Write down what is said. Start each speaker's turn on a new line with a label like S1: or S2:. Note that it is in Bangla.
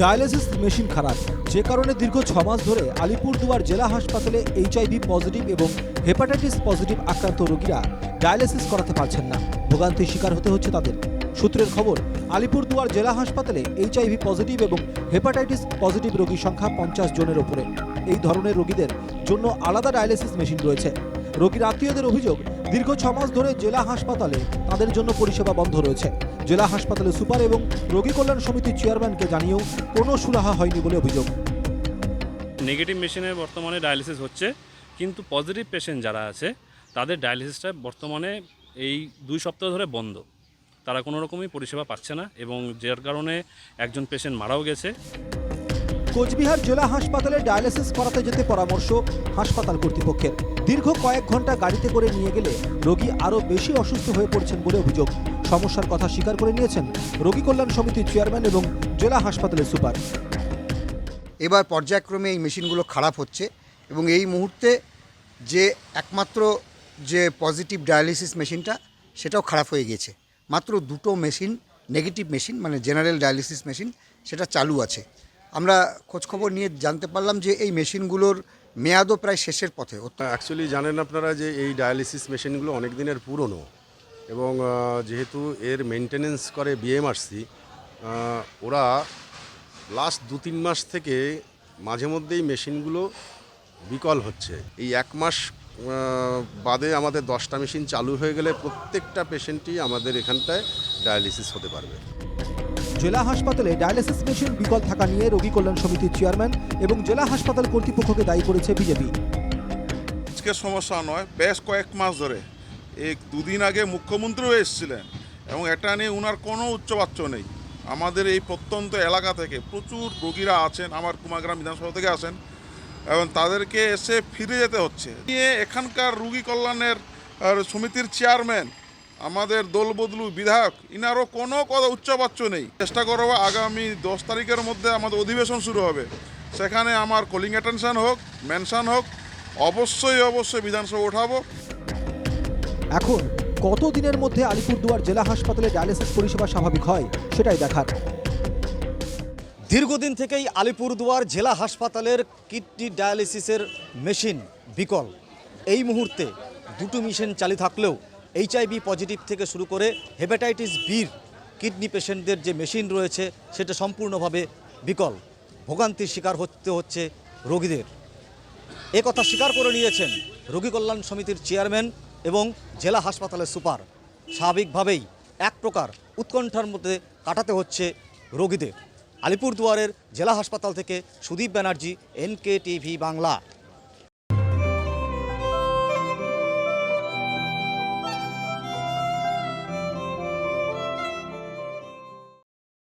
S1: ডায়ালিসিস মেশিন খারাপ। যে কারণে দীর্ঘ ছ মাস ধরে আলিপুরদুয়ার জেলা হাসপাতালে এইচআইভি পজিটিভ এবং হেপাটাইটিস পজিটিভ আক্রান্ত রোগীরা ডায়ালিসিস করাতে পারছেন না। ভোগান্তির শিকার হতে হচ্ছে তাদের। সূত্রের খবর, আলিপুরদুয়ার জেলা হাসপাতালে এইচআইভি পজিটিভ এবং হেপাটাইটিস পজিটিভ রোগীর সংখ্যা পঞ্চাশ জনের ওপরে। এই ধরনের রোগীদের জন্য আলাদা ডায়ালিসিস মেশিন রয়েছে। রোগীর আত্মীয়দের অভিযোগ, দীর্ঘ ছ মাস ধরে জেলা হাসপাতালে তাদের জন্য পরিষেবা বন্ধ রয়েছে। জেলা হাসপাতালে সুপার এবং রোগী কল্যাণ সমিতির চেয়ারম্যানকে জানিয়েও কোনো সুরাহা হয়নি বলে অভিযোগ।
S2: নেগেটিভ মেশিনে বর্তমানে ডায়ালিসিস হচ্ছে কিন্তু পজিটিভ পেশেন্ট যারা আছে তাদের ডায়ালিসিসটা বর্তমানে এই দুই সপ্তাহ ধরে বন্ধ। তারা কোনো রকমই পরিষেবা পাচ্ছে না এবং যার কারণে একজন পেশেন্ট মারাও গেছে।
S1: কোচবিহার জেলা হাসপাতালে ডায়ালিসিস করাতে যেতে পরামর্শ হাসপাতাল কর্তৃপক্ষের। দীর্ঘ কয়েক ঘণ্টা গাড়িতে করে নিয়ে গেলে রোগী আরও বেশি অসুস্থ হয়ে পড়ছেন বলে অভিযোগ। সমস্যার কথা স্বীকার করে নিয়েছেন রোগী কল্যাণ সমিতির চেয়ারম্যান এবং জেলা হাসপাতালের সুপার।
S3: এবার পর্যায়ক্রমে এই মেশিনগুলো খারাপ হচ্ছে এবং এই মুহূর্তে যে একমাত্র যে পজিটিভ ডায়ালিসিস মেশিনটা, সেটাও খারাপ হয়ে গেছে মাত্র দুটো মেশিন, নেগেটিভ মেশিন মানে জেনারেল ডায়ালিসিস মেশিন, সেটা চালু আছে। আমরা খোঁজখবর নিয়ে জানতে পারলাম যে এই মেশিনগুলোর মেয়াদও প্রায় শেষের পথে।
S4: অ্যাকচুয়ালি জানেন আপনারা যে এই ডায়ালিসিস মেশিনগুলো অনেক দিনের পুরনো এবং যেহেতু এর মেনটেনেন্স করে বিএমআরসি ওরা লাস্ট দু তিন মাস থেকে মাঝে মধ্যেই মেশিনগুলো বিকল হচ্ছে। এই এক মাস বাদে আমাদের দশটা মেশিন চালু হয়ে গেলে প্রত্যেকটা পেশেন্টই আমাদের এখানটায় ডায়ালিসিস হতে পারবে।
S1: জেলা হাসপাতালে ডায়ালিসিস মেশিন বিকল থাকা নিয়ে রোগী কল্যাণ সমিতির চেয়ারম্যান এবং জেলা হাসপাতাল কর্তৃপক্ষকে দায়ী করেছে বিজেপি।
S5: আজকে সমস্যা নয় বেশ কয়েক মাস ধরে। এই দুদিন আগে মুখ্যমন্ত্রীও এসেছিলেন এবং এটা নিয়ে ওনার কোনো উচ্চবাচ্য নেই। আমাদের এই প্রত্যন্ত এলাকা থেকে প্রচুর রোগীরা আছেন আমার কুমাগ্রাম বিধানসভা থেকে আসেন এবং তাদেরকে এসে ফিরে যেতে হচ্ছে। নিয়ে এখানকার রুগী কল্যাণের সমিতির চেয়ারম্যান আমাদের দলবদলু বিধায়ক ইনারও কোনো কথা উচ্চবাচ্য নেই। চেষ্টা করব আগামী দশ তারিখের মধ্যে আমাদের অধিবেশন শুরু হবে। সেখানে আমার কলিং অ্যাটেনশন হোক মেনশন হোক অবশ্যই অবশ্যই বিধানসভা ওঠাবো
S1: এখন কত দিনের মধ্যে আলিপুরদুয়ার জেলা হাসপাতালে ডায়ালিসিস পরিষেবা স্বাভাবিক হয় সেটাই দেখার।
S6: দীর্ঘদিন থেকেই আলিপুরদুয়ার জেলা হাসপাতালের কিডনি ডায়ালিসিসের মেশিন বিকল। এই মুহূর্তে দুটো মেশিন চালু থাকলেও এইচআইভি পজিটিভ থেকে শুরু করে হেপাটাইটিস বির কিডনি পেশেন্টদের যে মেশিন রয়েছে, সেটা সম্পূর্ণভাবে বিকল। ভোগান্তির শিকার হতে হচ্ছে রোগীদের। এ কথা স্বীকার করে নিয়েছেন রোগী কল্যাণ সমিতির চেয়ারম্যান এবং জেলা হাসপাতালের সুপার। স্বাভাবিকভাবেই এক প্রকার উৎকণ্ঠার মধ্যে কাটাতে হচ্ছে রোগীদের। আলিপুরদুয়ারের জেলা হাসপাতাল থেকে সুদীপ ব্যানার্জি এনকে টিভি বাংলা।